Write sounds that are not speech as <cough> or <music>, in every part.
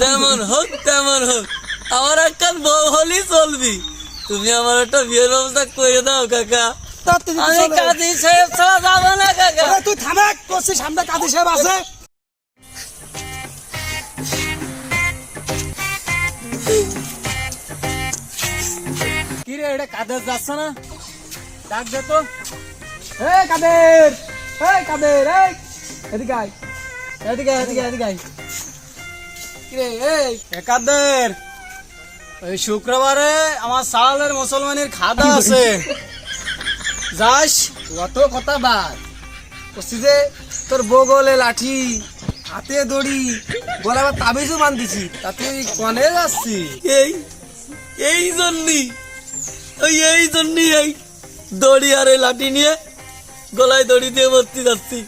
যেমন হোক তেমন হোক। আমার একটা বউ হলেই চলবি। তুমি আমার একটা বিয়ের ব্যবস্থা করে দাও কাকা। আমি। কাজী সাহেব ছাড়া যাব না কাকা। তুই থামে করছিস সামনে কাজী সাহেব আছে। কি রে এটা কাদের যাচ্ছে না? ডাক দে তো। এই কাদের এই কাদের এই। এদিকে আয়। এদিকে এদিকে এদিকে আয়। কিরে? এই একাদের। ওই শুক্রবারে আমার সালালের মুসলমানের খাদা আছে। <laughs> যাস অত কথা বাদ করছি যে তোর বগলে লাঠি হাতে দড়ি বলে আবার তাবিজও বান্ধিছি তাতে কনে যাচ্ছি। এই এই জন্যই ওই এই জন্যই এই দড়ি আর এই লাঠি নিয়ে গলায় দড়ি দিয়ে ভর্তি যাচ্ছি।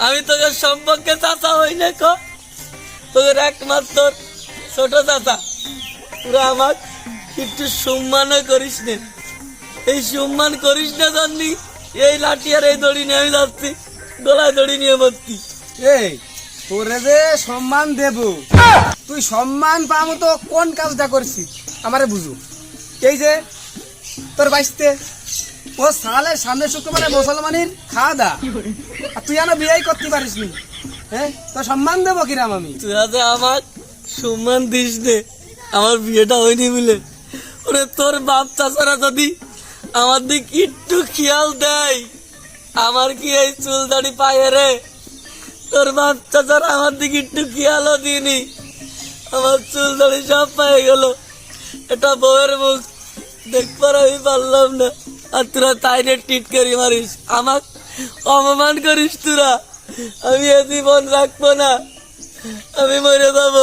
আমি তোকে সম্পর্কে চাচা হই না ক? তোদের একমাত্র ছোট চাচা। পুরা আমার একটু সম্মানও করিস নে। এই সম্মান করিস না জাননি এই লাঠি আর এই দড়ি নিয়ে আমি যাচ্ছি, গলায় দড়ি নিয়ে ভর্তি এই, তোরে যে সম্মান দেব, তুই সম্মান পাবো তো কোন কাজটা করছিস? আমারে বুঝু। এই যে, তোর বাইসতে ও সালের সামনে শুক্রবারে মুসলমানের খাওয়া দা তুই আনো বিয়ে করতে পারিস নি হ্যাঁ সম্মান দেবো কিরাম আমি? তোরা যে আমার সম্মান দিস নে। আমার বিয়েটা হয়নি বলে। ওরে, তোর বাপ চাচারা যদি আমার দিক একটু খেয়াল দেয়, আমার কি এই চুল দাড়ি পায়ে রে? তোর বাপ চাচারা আমার দিকে একটু খেয়ালও দিনি আমার চুল দাড়ি সব পায়ে গেল। এটা বউয়ের মুখ। দেখবার আমি পারলাম না। আর তোরা তাইনে টিটকারি মারিস। আমার অপমান করিস তোরা। আমি এ জীবন রাখব না। আমি মরে যাব।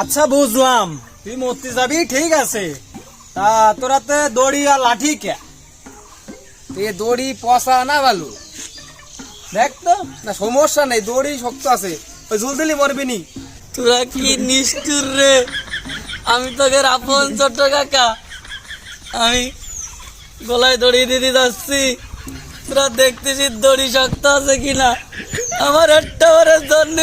আচ্ছা বুঝলাম। তুই মরতে যাবি ঠিক আছে। তা তোরাতে দড়ি আর লাঠি কে? এ দড়ি পচা না ভালো দেখ তো না সমস্যা নেই দড়ি শক্ত আছে। ওই ঝুল দিলি মরবি নি। তোরা কি নিষ্ঠুর রে? আমি তোকে আপন ছোট কাকা আমি গলায় দড়ি দিতে যাচ্ছি। তোরা দেখতেছি, দড়ি শক্ত আছে কিনা? আমার একটা বারের জন্য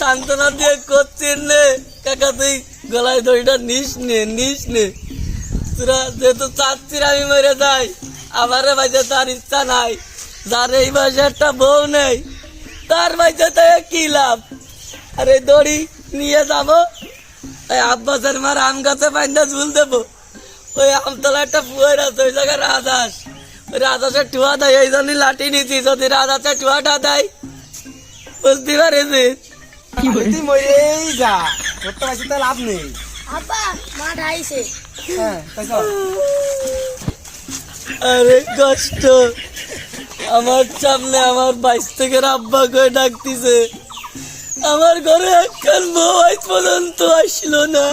সান্ত্বনা দিয়ে করছিস নে। কাকা, তুই গলায় দড়িটা নিস নে নিস নে। তোরা যেহেতু চাচ্ছিস আমি মরে যাই, আমারে বাইতে তার ইচ্ছা নাই। যার এই বয়সে একটা বউ নেই, তার বাইতে তাই কি লাভ? আর দড়ি নিয়ে যাব? ওই আব্বাসের মার আম গাছে পাইন্দা ঝুল দেবো। ওই আমতলা একটা পুয়ের আছে, ওই জায়গায় রাজাস ওই রাজাসের টুয়া দেয় এই জন্য লাঠি নিচ্ছি যদি রাজাসের টুয়াটা দেয় বুঝতে তুই মরেই যা তোর তো লাভ নেই। আপা মাঠ আইছে হ্যাঁ আরে কষ্ট আমার সামনে আমার বাইশ থেকে আব্বা করে ডাকতিছে। আমার ঘরে একখান বউ আজ পর্যন্ত আসলো না।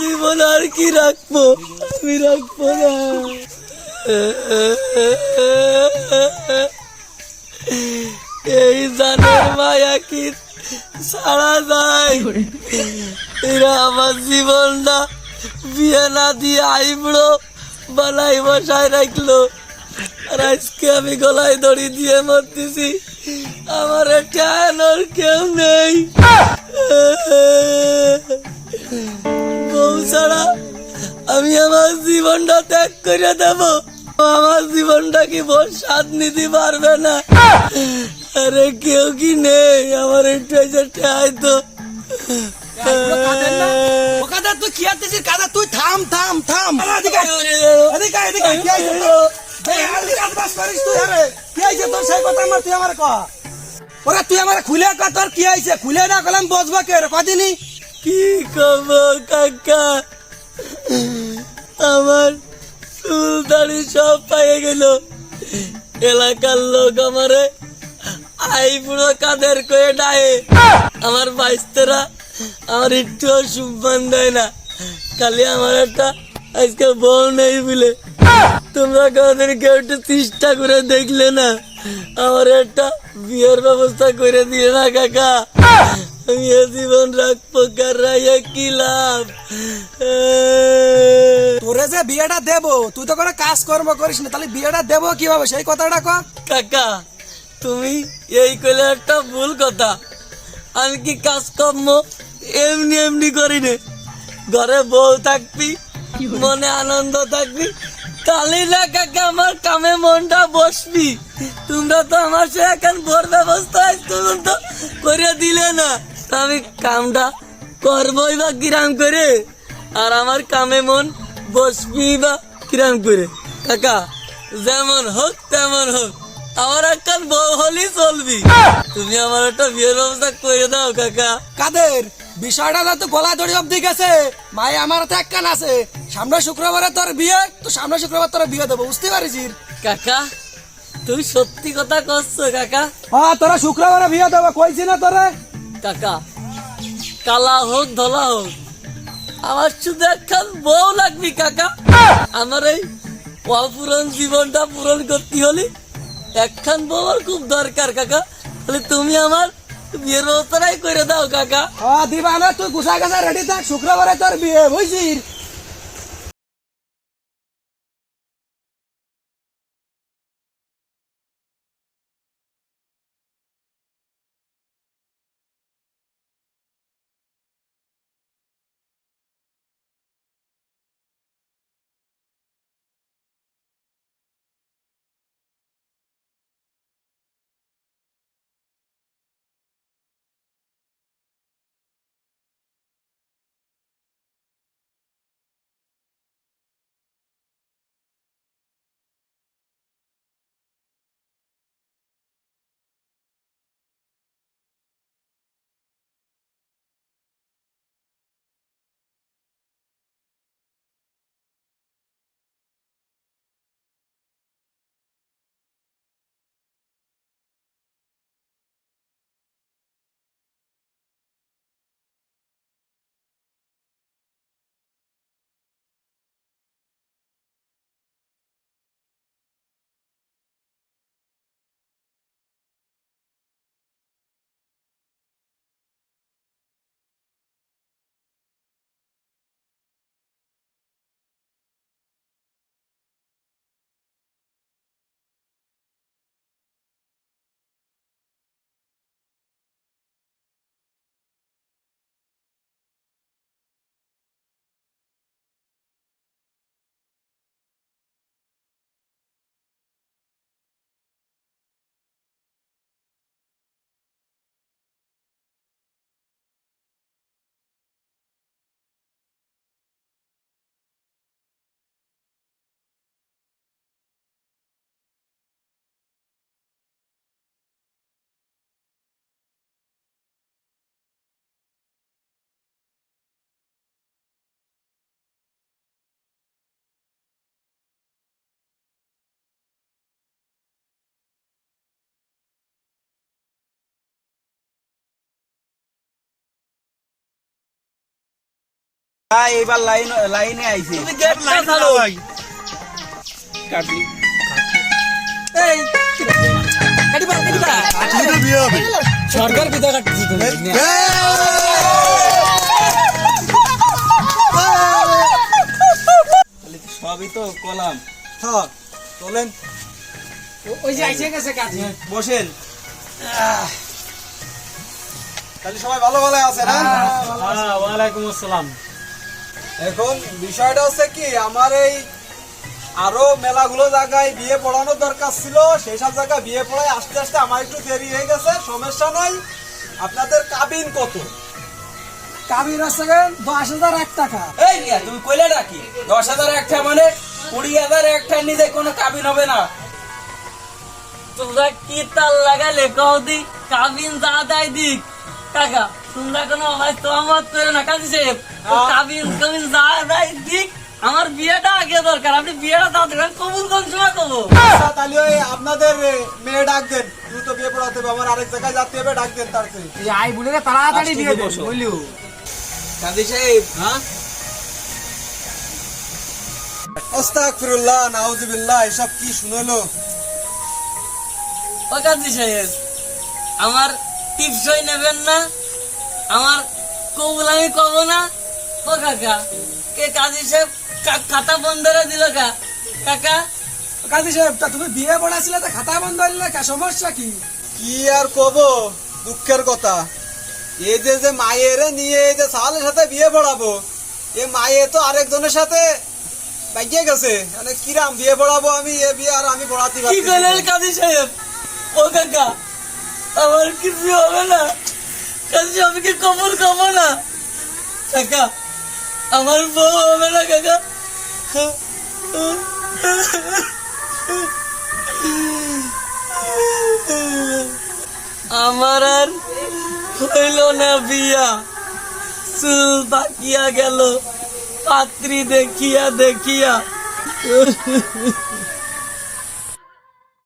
জীবন আর কি রাখব? আমি রাখব না। এই জানের মায়া কি সারা যায়? এরা আমার জীবনটা বিয়ে না দিয়ে আইবড়ো, বানাই বসায় রাখল। আর আজকে আমি গলায় দড়ি দিয়ে মরতেছি। আমার একটা কেউ নেই। বউ ছাড়া আমি আমার জীবনটা ত্যাগ করে দেব। আমার জীবনটা কি বউ স্বাদ নিতে পারবে না? আরে কেউ কি নেই? আমার একটু এসে ঠাই তো। কাদা তুই কি আনতেছিস কাদা তুই থাম থাম থাম। আমার ওরা তুই খুলে তোর কি খুলে না বসবো কে কদিনই? কি কাকা? আমার দাড়ি সব পাইয়ে গেল। এলাকার লোক আমারে আই পুরো কাদের কয়ে ডায়ে। আমার বাইস্তরা আমার একটু সম্মান দেয় না। খালি আমার একটা আজকে বউ নেই বলে। তোমরা কাদের কেউ একটু চেষ্টা করে দেখলে না। আমার একটা বিয়ের ব্যবস্থা করে দিয়ে না, কাকা। আমি জীবন রাখব কি লাভ? তোরে যে বিয়েটা দেবো তুই তো কোনো কাজ কর্ম করিস না তাহলে বিয়েটা দেবো কীভাবে? সেই কথাটা কহ কাকা তুমি এই কইলে একটা ভুল কথা। আমি কি কাজকর্ম এমনি এমনি করি নে? ঘরে বউ থাকবি মনে আনন্দ থাকবি কালি না কাকা আমার কামে মনটা বসবি। তোমরা তো আমার সে এখন ভোর ব্যবস্থা তুমি তো করে দিলে না। আমি কামটা করবই বা কিরাম করে? আর আমার কামে মন বসবি বা কিরাম করে? কাকা যেমন হোক তেমন হোক। আমার একটা বউ হলেই চলবি। তুমি আমার একটা বিয়ের ব্যবস্থা করে দাও কাকা। কাদের? বিষয়টা তো গলা দড়ি অব্দি গেছে। মাই আমার তো একখান আছে। সামনে শুক্রবারে তোর বিয়ে তো সামনে শুক্রবার তোর বিয়ে দেবো বুঝতে পারিস কাকা তুমি সত্যি কথা করছ কাকা। হ্যাঁ তোরা শুক্রবারে বিয়ে দেবো কইছি না তোরা? কাকা। কালা হোক, ধলা হোক। আমার শুধু একখান বউ লাগবি, কাকা। আমার এই অপূরণ জীবনটা পূরণ করতে হলে একখান বউ খুব দরকার, কাকা। তাহলে তুমি আমার বিয়ের ব্যবস্থাটাই করে দাও, কাকা। দিবা না, তুই গুছা গাছা রেডি থাক। শুক্রবারে তোর বিয়ে, বুঝছিস? এইবার লাইন লাইনে আইছে। তুমি গেটটা চালো। এই কাটি পার কাটি পার সরকার কাটছি তুমি সবই তো কলাম? হ্যাঁ। চলেন ওই যে আইসে গেছে কাজে বসেন। তাহলে সবাই ভালো ভালো আছে না? ওয়ালাইকুম আসসালাম। এখন বিষয়টা হচ্ছে কি আমার এই আরও মেলাগুলো জায়গায় বিয়ে পড়ানোর দরকার ছিল সেই সব জায়গায় বিয়ে পড়ায় আস্তে আস্তে আমার একটু দেরি হয়ে গেছে সমস্যা নাই। আপনাদের কাবিন কত? কাবির আছে দশ হাজার এক টাকা। এই তুমি কইলে নাকি? দশ হাজার একটা মানে কুড়ি হাজার একটা নিজে কোনো কাবিন হবে না। তোমরা কি তাল লাগালে কদি কাবিন যা দেয় দিক কাকা তোমরা করে না যা দিক আমার বিয়েটা আগে দরকার আপনি বিয়েটা কবুল কোন সময় আচ্ছা, তাহলে ওই আপনাদের মেয়ে ডাক দেন দ্রুত বিয়ে পড়াতে হবে আমার আরেক জায়গায় হবে ডাক দেন তার। আই বলে তাড়াতাড়ি দে বুঝলিও কাজী সাহেব হ্যাঁ আস্তাগফিরুল্লাহ নাউজুবিল্লাহ এসব কি শুনলো ও কাজী সাহেব আমার টিপসই নেবেন না আমার কবুল আমি কব না। ও কাকা কে কাজী সাহেব খাতা বন্ধ করে দিল কা? কাকা? কাজী সাহেব তা তুমি বিয়ে পড়াছিলে তা খাতা বন্ধ হইলে কা? সমস্যা কি? কি আর কব দুঃখের কথা। এই যে যে মায়ের নিয়ে এই যে সালের সাথে বিয়ে পড়াবো এ মায়ে তো আরেকজনের সাথে বাইকে গেছে। মানে কিরাম বিয়ে পড়াবো আমি এ বিয়ে আর আমি পড়াতে কি পারছি করলেন কাজী সাহেব? ও কাকা আমার কিছু হবে না। কাজী আমি কি কবুল খাব না? কাকা, আমার বউ হবে না, কাকা। আমার আর হইল না বিয়া। চুল পাকিয়া গেল, পাত্রী দেখিয়া দেখিয়া।